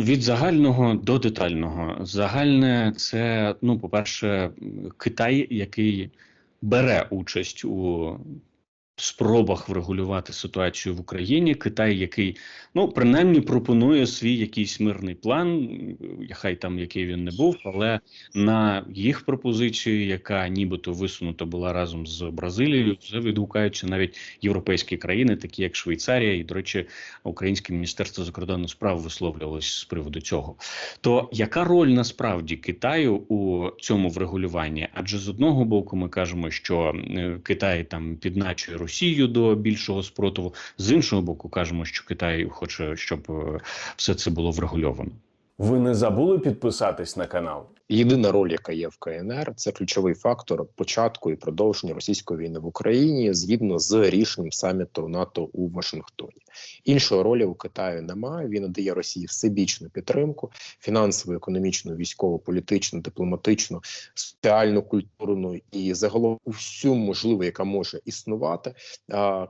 Від загального до детального. Загальне це, ну, по-перше, Китай, який бере участь у спробах врегулювати ситуацію в Україні. Китай, який ну принаймні пропонує свій якийсь мирний план, хай там який він не був, але на їх пропозицію, яка нібито висунута була разом з Бразилією, вже відгукаються навіть європейські країни, такі як Швейцарія, і до речі, Українське міністерство закордонних справ висловлювалось з приводу цього. То яка роль насправді Китаю у цьому врегулюванні? Адже з одного боку ми кажемо, що е, Китай там підначує Росію до більшого спротиву. З іншого боку, кажемо, що Китай хоче, щоб е, все це було врегульовано. Ви не забули підписатись на канал? Єдина роль, яка є в КНР, це ключовий фактор початку і продовження російської війни в Україні згідно з рішенням саміту НАТО у Вашингтоні. Іншої ролі у Китаю немає. Він надає Росії всебічну підтримку: фінансову, економічну, військово, політичну, дипломатичну, соціальну, культурну і загалом усю можливу, яка може існувати.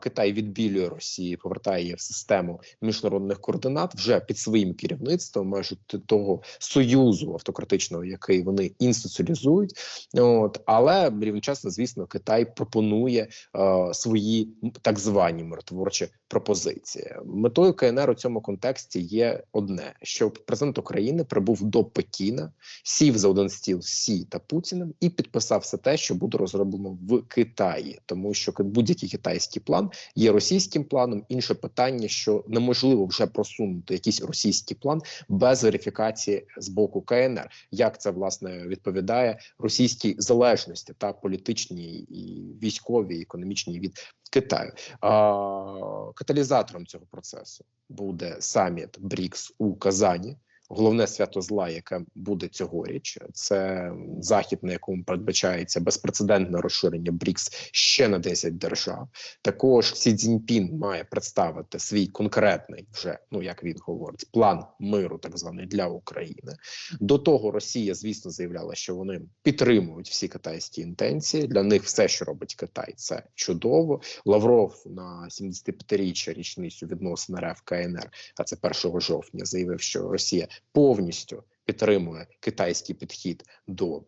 Китай відбілює Росії, повертає її в систему міжнародних координат вже під своїм керівництвом, майже того союзу автократичного, який вони інституціалізують. От але рівночасно, звісно, Китай пропонує е, свої так звані миротворчі пропозиції. Метою КНР у цьому контексті є одне: щоб президент України прибув до Пекіна, сів за один стіл Сі та Путіним і підписав все те, що буде розроблено в Китаї, тому що будь-який китайський план є російським планом. Інше питання, що неможливо вже просунути якийсь російський план без верифікації з боку КНР. Як це власне відповідає російській залежності та політичній і військовій, економічній від Китаю? А, Каталізатором цього процесу буде саміт БРІКС у Казані головне свято зла, яке буде цьогоріч, це захід, на якому передбачається безпрецедентне розширення БРІКС ще на 10 держав. Також Сі Цзіньпін має представити свій конкретний вже ну як він говорить, план миру, так званий для України. До того Росія, звісно, заявляла, що вони підтримують всі китайські інтенції. Для них все, що робить Китай, це чудово. Лавров на 75-річчя річницю відносин РФ КНР, а це 1 жовтня, заявив, що Росія повністю підтримує китайський підхід до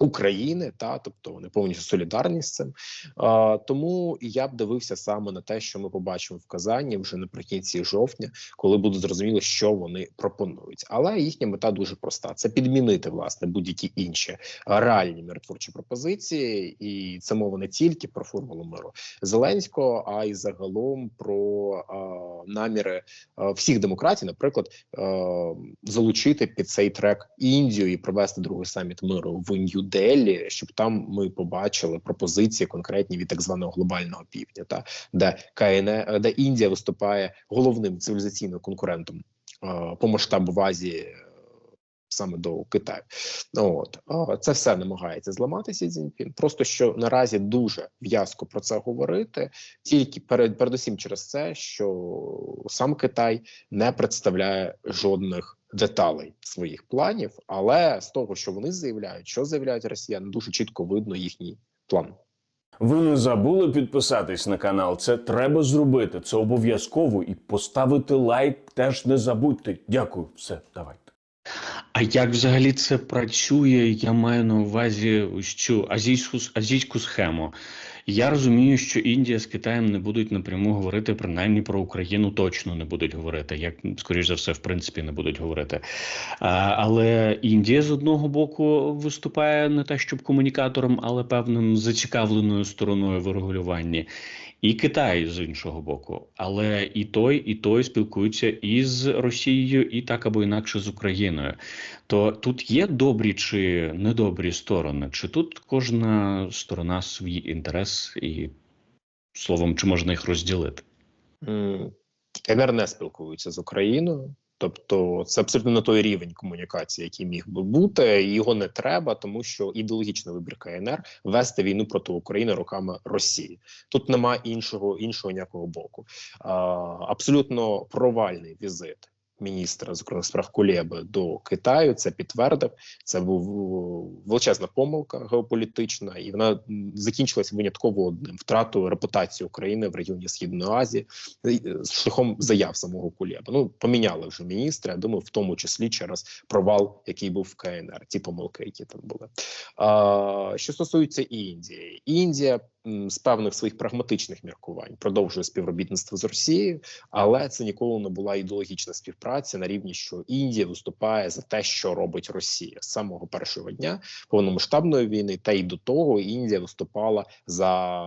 України, та тобто вони повністю солідарні з цим. А, Тому я б дивився саме на те, що ми побачимо в Казані вже наприкінці жовтня, коли буде зрозуміло, що вони пропонують. Але їхня мета дуже проста: це підмінити власне будь-які інші реальні миротворчі пропозиції, і це мова не тільки про формулу миру Зеленського, а й загалом про а, наміри а, всіх демократій, наприклад, а, залучити під цей трек Індію і провести другий саміт миру в Нью Делі, щоб там ми побачили пропозиції конкретні від так званого глобального півдня, та де КН, де Індія виступає головним цивілізаційним конкурентом е, по масштабу в Азії. Е, саме до Китаю, от це все намагається зламати Сі Цзіньпін. Просто що наразі дуже в'язко про це говорити, тільки перед передусім через це, що сам Китай не представляє жодних деталей своїх планів, але з того, що вони заявляють, що заявляють росіяни, дуже чітко видно їхній план. Ви не забули підписатись на канал. Це треба зробити. Це обов'язково і поставити лайк. Теж не забудьте. Дякую, все, давайте. А як взагалі це працює? Я маю на увазі ось цю азійську азійську схему. Я розумію, що Індія з Китаєм не будуть напряму говорити, принаймні про Україну точно не будуть говорити, як скоріш за все, в принципі, не будуть говорити. Але Індія з одного боку виступає не те, щоб комунікатором, але певним зацікавленою стороною в регулюванні і Китай з іншого боку, але і той, і той спілкуються із Росією, і так або інакше з Україною. То тут є добрі чи недобрі сторони, чи тут кожна сторона свій інтерес, і словом, чи можна їх розділити? КНР не спілкуються з Україною. Тобто це абсолютно не той рівень комунікації, який міг би бути. Його не треба, тому що ідеологічна вибір КНР вести війну проти України роками Росії. Тут нема іншого іншого ніякого боку. А, Абсолютно провальний візит міністра закордонних справ Кулєби до Китаю. Це підтвердив. Це був величезна помилка геополітична, і вона закінчилася винятково одним втратою репутації України в регіоні Східної Азії з шляхом заяв самого Кулєба. Ну поміняли вже міністра. Я думаю, в тому числі через провал, який був в КНР, ті помилки, які там були. А, Що стосується Індії, Індія з певних своїх прагматичних міркувань продовжує співробітництво з Росією, але це ніколи не була ідеологічна співпраця на рівні, що Індія виступає за те, що робить Росія. З самого першого дня повномасштабної війни, та й до того Індія виступала за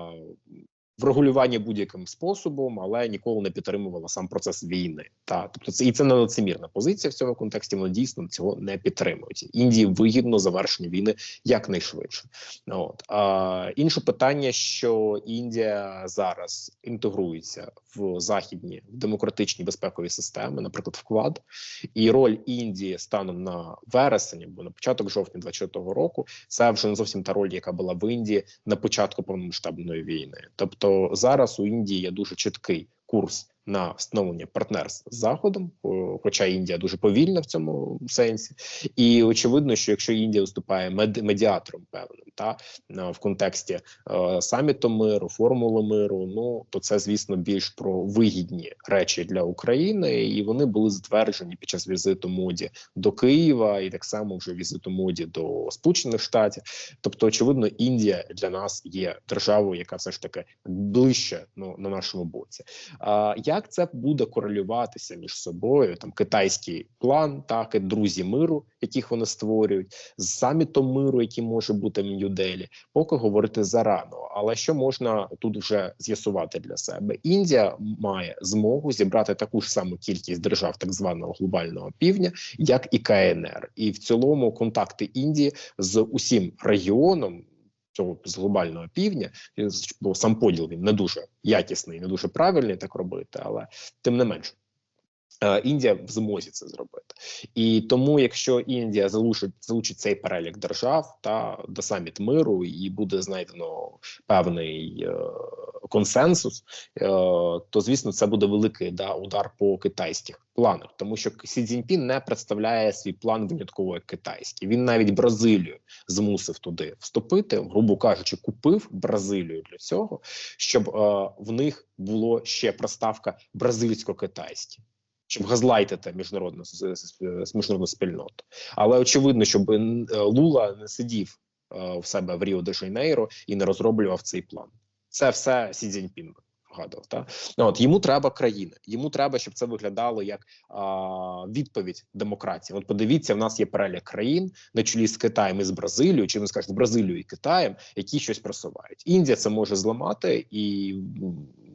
врегулювання будь-яким способом, але ніколи не підтримувала сам процес війни. Та тобто це і це не лицемірна позиція в цьому контексті. Вони дійсно цього не підтримують. Індії вигідно завершення війни якнайшвидше. От а інше питання, що Індія зараз інтегрується в західні в демократичні безпекові системи, наприклад, вклад, і роль Індії станом на вересень або на початок жовтня 24-го року, це вже не зовсім та роль, яка була в Індії на початку повномасштабної війни, тобто то зараз у Індії є дуже чіткий курс на встановлення партнерств з заходом, хоча Індія дуже повільна в цьому сенсі, і очевидно, що якщо Індія виступає мед медіатором певним та в контексті е, саміту миру, формули миру, ну то це звісно більш про вигідні речі для України, і вони були затверджені під час візиту моді до Києва, і так само вже візиту моді до Сполучених Штатів. Тобто, очевидно, Індія для нас є державою, яка все ж таки ближче ну, на нашому боці. А я як це буде корелюватися між собою? Там китайський план, так і друзі миру, яких вони створюють, з самітом миру, який може бути в Нью-Делі, поки говорити зарано. Але що можна тут вже з'ясувати для себе? Індія має змогу зібрати таку ж саму кількість держав так званого глобального півдня, як і КНР, і в цілому контакти Індії з усім регіоном цього з глобального півдня, бо сам поділ він не дуже якісний, не дуже правильний так робити, але тим не менше. Е, Індія в змозі це зробити, і тому, якщо Індія залучить залучить цей перелік держав та до саміт миру, і буде знайдено певний е, консенсус, е, то звісно це буде великий да удар по китайських планах, тому що Сі Цзіньпін не представляє свій план винятково як китайський. Він навіть Бразилію змусив туди вступити, грубо кажучи, купив Бразилію для цього, щоб е, в них було ще проставка бразильсько-китайська щоб газлайтити міжнародну міжнародну спільноту. Але очевидно, щоб е, Лула не сидів е, в себе в Ріо де Жанейро і не розроблював цей план. Це все Сі Цзіньпін вгадав. Та ну, от йому треба країна. Йому треба, щоб це виглядало як а, відповідь демократії. От подивіться, в нас є перелік країн на чолі з Китаєм і з Бразилією, чи не скажуть Бразилією і Китаєм, які щось просувають. Індія це може зламати, і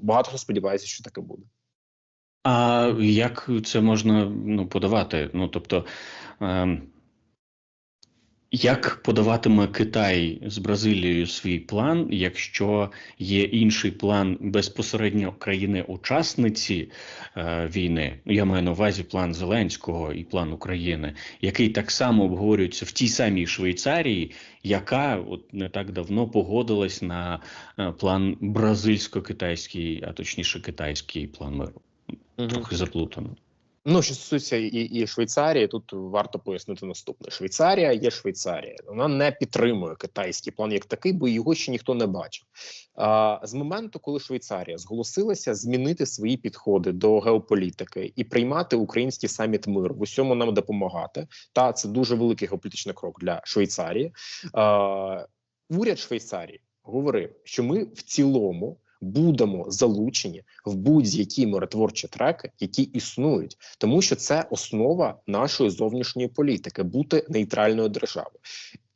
багато хто сподівається, що таке буде. А як це можна ну, подавати? Ну тобто, е, як подаватиме Китай з Бразилією свій план, якщо є інший план безпосередньо країни-учасниці е, війни? Я маю на увазі план Зеленського і план України, який так само обговорюється в тій самій Швейцарії, яка от не так давно погодилась на е, план бразильсько-китайський, а точніше китайський план миру трохи заплутано. Ну, що стосується і і Швейцарії, тут варто пояснити наступне: Швейцарія є Швейцарія, вона не підтримує китайський план як такий, бо його ще ніхто не бачив. А з моменту, коли Швейцарія зголосилася змінити свої підходи до геополітики і приймати український саміт миру, в усьому нам допомагати. Та це дуже великий геополітичний крок для Швейцарії. А, Уряд Швейцарії говорив, що ми в цілому будемо залучені в будь-які миротворчі треки, які існують, тому що це основа нашої зовнішньої політики бути нейтральною державою.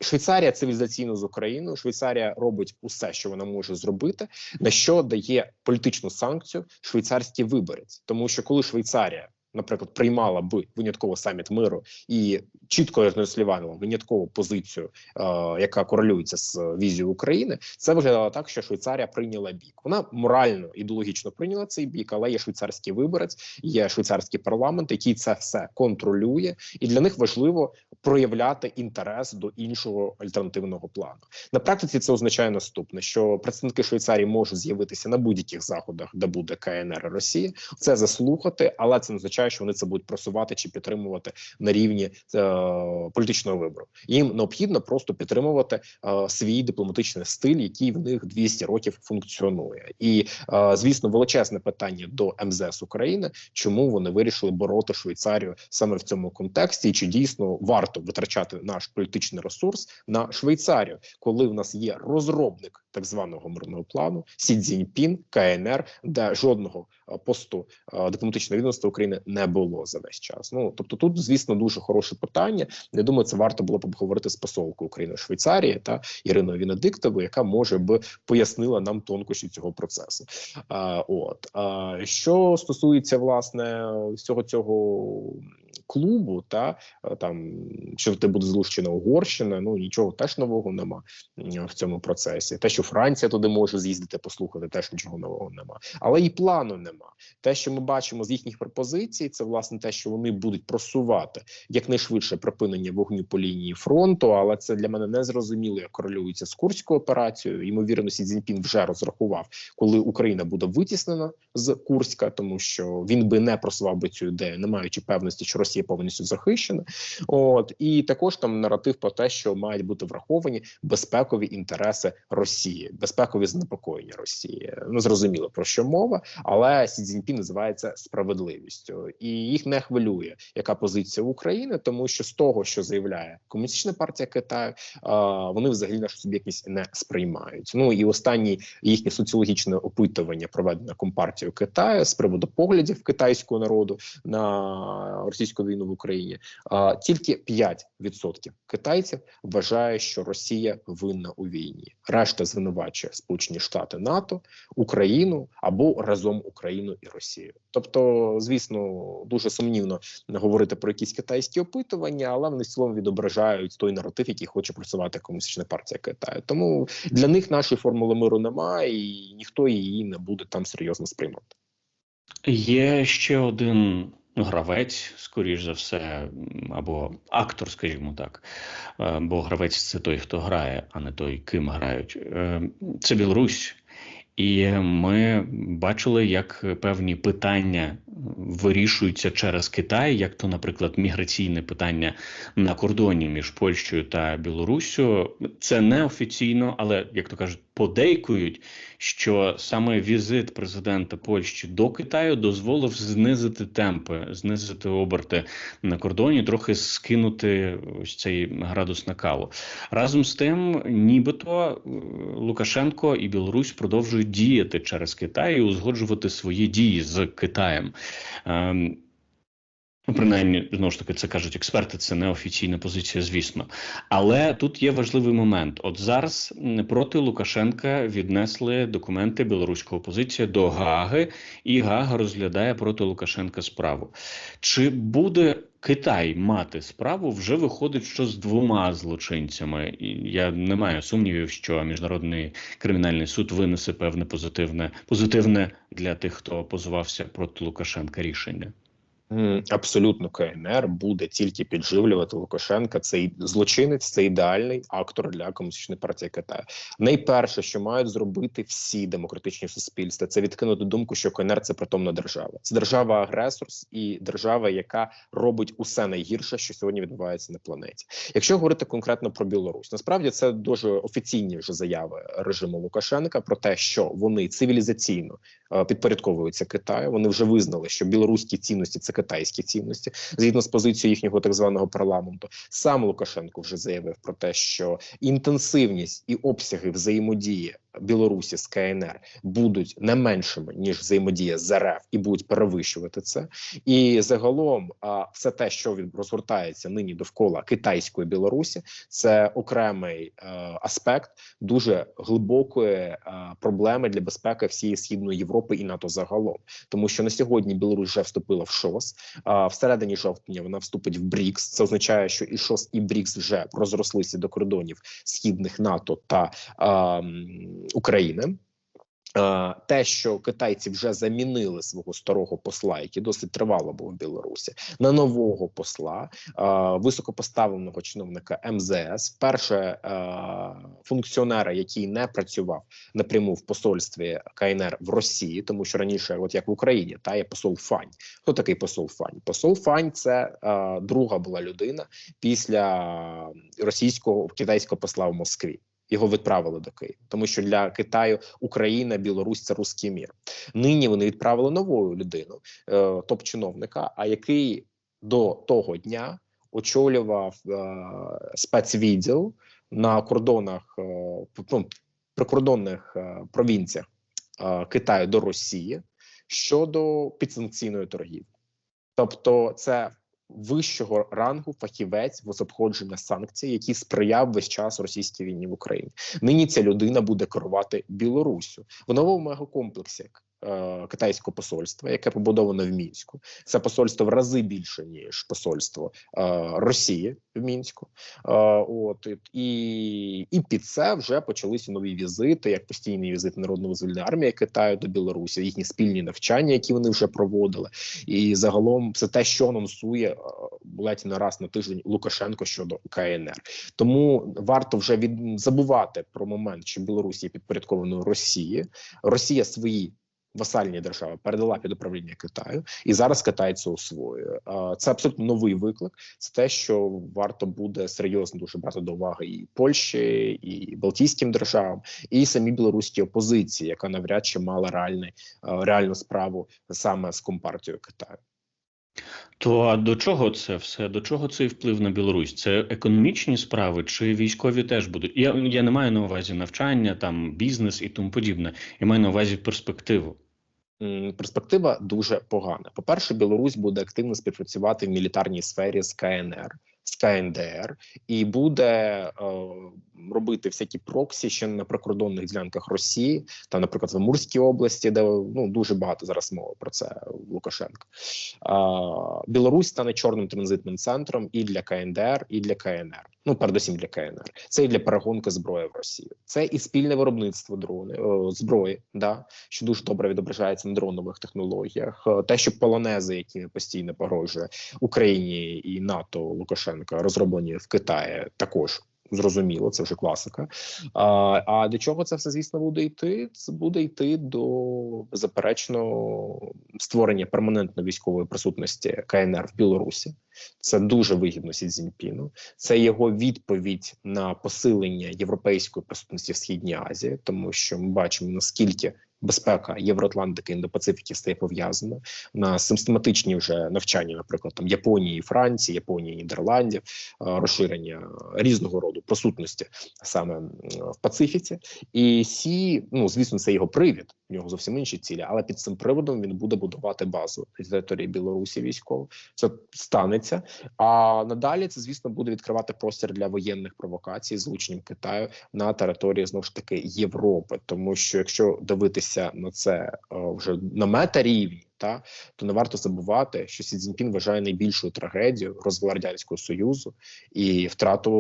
Швейцарія цивілізаційно з Україною. Швейцарія робить усе, що вона може зробити, на що дає політичну санкцію швейцарський виборець, тому що коли Швейцарія наприклад, приймала би винятково саміт миру і чітко транслювала виняткову позицію, е, яка корелюється з візією України, це виглядало так, що Швейцарія прийняла бік. Вона морально ідеологічно прийняла цей бік, але є швейцарський виборець, є швейцарський парламент, який це все контролює, і для них важливо проявляти інтерес до іншого альтернативного плану. На практиці це означає наступне: що представники Швейцарії можуть з'явитися на будь-яких заходах, де буде КНР і Росія, це заслухати, але це не означає, що вони це будуть просувати чи підтримувати на рівні е, політичного вибору. Їм необхідно просто підтримувати е, свій дипломатичний стиль, який в них 200 років функціонує, і е, звісно, величезне питання до МЗС України, чому вони вирішили бороти Швейцарію саме в цьому контексті, і чи дійсно варто витрачати наш політичний ресурс на Швейцарію, коли в нас є розробник так званого мирного плану Сі Цзіньпін, КНР, де жодного е, посту е, дипломатичного відомства України не було за весь час. Ну тобто, тут звісно дуже хороше питання. Я думаю, це варто було б обговорити з посолкою України в Швейцарії та Іриною Венедиктовою, яка може би пояснила нам тонкощі цього процесу. А, От а, що стосується власне всього цього клубу, та там що ти буде залучена Угорщина. Ну нічого теж нового нема в цьому процесі. Те, що Франція туди може з'їздити, послухати, теж нічого нового нема. Але і плану нема. Те, що ми бачимо з їхніх пропозицій, це власне те, що вони будуть просувати якнайшвидше припинення вогню по лінії фронту. Але це для мене не зрозуміло, як корелюється з курською операцією. Ймовірно, Сі Цзіньпін вже розрахував, коли Україна буде витіснена з Курська, тому що він би не просував би цю ідею, не маючи певності, що Росія повністю захищена. От і також там наратив про те, що мають бути враховані безпекові інтереси Росії, безпекові занепокоєння Росії. Ну зрозуміло про що мова, але Сі Цзіньпін називається справедливістю, і їх не хвилює, яка позиція України, тому що з того, що заявляє комуністична партія Китаю, вони взагалі нашу суб'єктність не сприймають. Ну і останні їхнє соціологічне опитування, проведене компартією Китаю з приводу поглядів китайського народу на російську війну в Україні. А Тільки 5% китайців вважає, що Росія винна у війні. Решта звинувачує Сполучені Штати НАТО, Україну або разом Україну і Росію. Тобто, звісно, дуже сумнівно говорити про якісь китайські опитування, але вони в цілому відображають той наратив, який хоче працювати комуністична партія Китаю. Тому для них нашої формули миру немає, і ніхто її не буде там серйозно сприймати. Є ще один гравець, скоріш за все, або актор, скажімо так. Е, бо гравець це той, хто грає, а не той, ким грають. Е, це Білорусь. І ми бачили, як певні питання вирішуються через Китай, як то, наприклад, міграційне питання на кордоні між Польщею та Білоруссю. Це неофіційно, але як то кажуть, подейкують, що саме візит президента Польщі до Китаю дозволив знизити темпи, знизити оберти на кордоні, трохи скинути ось цей градус накалу. Разом з тим, нібито е, Лукашенко і Білорусь продовжують діяти через Китай і узгоджувати свої дії з Китаєм. Ну, принаймні, знову ж таки, це кажуть експерти, це не офіційна позиція, звісно. Але тут є важливий момент. От зараз проти Лукашенка віднесли документи білоруської опозиції до Гааги, і Гаага розглядає проти Лукашенка справу. Чи буде Китай мати справу? Вже виходить, що з двома злочинцями. Я не маю сумнівів, що міжнародний кримінальний суд винесе певне позитивне позитивне для тих, хто позивався проти Лукашенка рішення. Абсолютно КНР буде тільки підживлювати Лукашенка. Цей злочинець, це ідеальний актор для комуністичної партії Китаю. Найперше, що мають зробити всі демократичні суспільства, це відкинути думку, що КНР це притомна держава. Це держава-агресор і держава, яка робить усе найгірше, що сьогодні відбувається на планеті. Якщо говорити конкретно про Білорусь, насправді це дуже офіційні вже заяви режиму Лукашенка про те, що вони цивілізаційно е, підпорядковуються Китаю. Вони вже визнали, що білоруські цінності це китайські цінності, згідно з позицією їхнього так званого парламенту. Сам Лукашенко вже заявив про те, що інтенсивність і обсяги взаємодії Білорусі з КНР будуть не меншими ніж взаємодія з РФ і будуть перевищувати це. І загалом, а все те, що від розгортається нині довкола китайської Білорусі, це окремий е, аспект дуже глибокої е, проблеми для безпеки всієї східної Європи і НАТО загалом, тому що на сьогодні Білорусь вже вступила в ШОС. Всередині жовтня вона вступить в БРІКС. Це означає, що і ШОС, і БРІКС вже розрослися до кордонів східних НАТО та е, України. Е, те, що китайці вже замінили свого старого посла, який досить тривало був в Білорусі, на нового посла е, високопоставленого чиновника МЗС, перше е, функціонера, який не працював напряму в посольстві КНР в Росії, тому що раніше, от як в Україні, та є посол Фань. Хто такий посол Фань? Посол Фань це друга була людина після російського китайського посла в Москві його відправили до Києва, тому що для Китаю Україна, Білорусь це русський мір. Нині вони відправили нову людину, е, топ-чиновника, а який до того дня очолював е, спецвідділ на кордонах е, ну, прикордонних провінціях Китаю до Росії щодо підсанкційної торгівлі. Тобто, це вищого рангу фахівець в обходження санкцій, який сприяв весь час російській війні в Україні. Нині ця людина буде керувати Білоруссю в новому мегакомплексі китайського посольства, яке побудоване в мінську. Це посольство в рази більше ніж посольство е, Росії в мінську. Е, от і і під це вже почалися нові візити, як постійний візит народної визвольної армії Китаю до Білорусі, їхні спільні навчання, які вони вже проводили, і загалом це те, що анонсує ледь не раз на тиждень Лукашенко щодо КНР. Тому варто вже від забувати про момент, що Білорусі є підпорядкованою Росії, Росія свої васальні держави передала під управління Китаю, і зараз Китай це освоює. Це абсолютно новий виклик. Це те, що варто буде серйозно дуже брати до уваги і Польщі, і Балтійським державам, і самі білоруській опозиції, яка навряд чи мала реальний реальну справу саме з компартією Китаю. То а до чого це все? До чого цей вплив на Білорусь? Це економічні справи чи військові теж будуть? Я я не маю на увазі навчання, там бізнес і тому подібне. Я маю на увазі перспективу перспектива дуже погана. По перше, Білорусь буде активно співпрацювати в мілітарній сфері з КНР. З КНДР і буде е, робити всякі проксі ще на прикордонних ділянках Росії, та, наприклад, в Амурській області, де ну дуже багато зараз мови про це в Лукашенка. Е, Білорусь стане чорним транзитним центром і для КНДР, і для КНР ну передусім для КНР. Це і для перегонки зброї в Росію. Це і спільне виробництво дрони о, зброї, да що дуже добре відображається на дронових технологіях. Е, те, що полонези, які постійно погрожує Україні і НАТО Лукашенка, розроблені в Китаї, також зрозуміло, це вже класика. А а до чого це все, звісно, буде йти? Це буде йти до беззаперечно створення перманентної військової присутності КНР в Білорусі. Це дуже вигідно Сі Цзіньпіну. Це його відповідь на посилення європейської присутності в східній Азії, тому що ми бачимо наскільки безпека Євроатлантики індопацифіки стає пов'язана на систематичні вже навчання, наприклад, там Японії, Франції, Японії, Нідерландів, розширення різного роду присутності саме в Пацифіці, і сі, ну звісно, це його привід. У нього зовсім інші цілі, але під цим приводом він буде будувати базу на території Білорусі військово. Це станеться. А надалі це, звісно, буде відкривати простір для воєнних провокацій з влученням Китаю на території знову ж таки Європи, тому що якщо дивитися на це вже на мета-рівні, та то не варто забувати, що Сі Цзіньпін вважає найбільшою трагедією розвал радянського союзу і втрату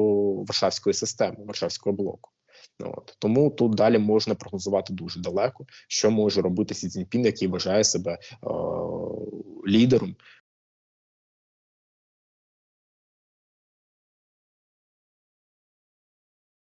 Варшавської системи, Варшавського блоку. От. Тому тут далі можна прогнозувати дуже далеко, що може робити Сі Цзіньпін, який вважає себе е, лідером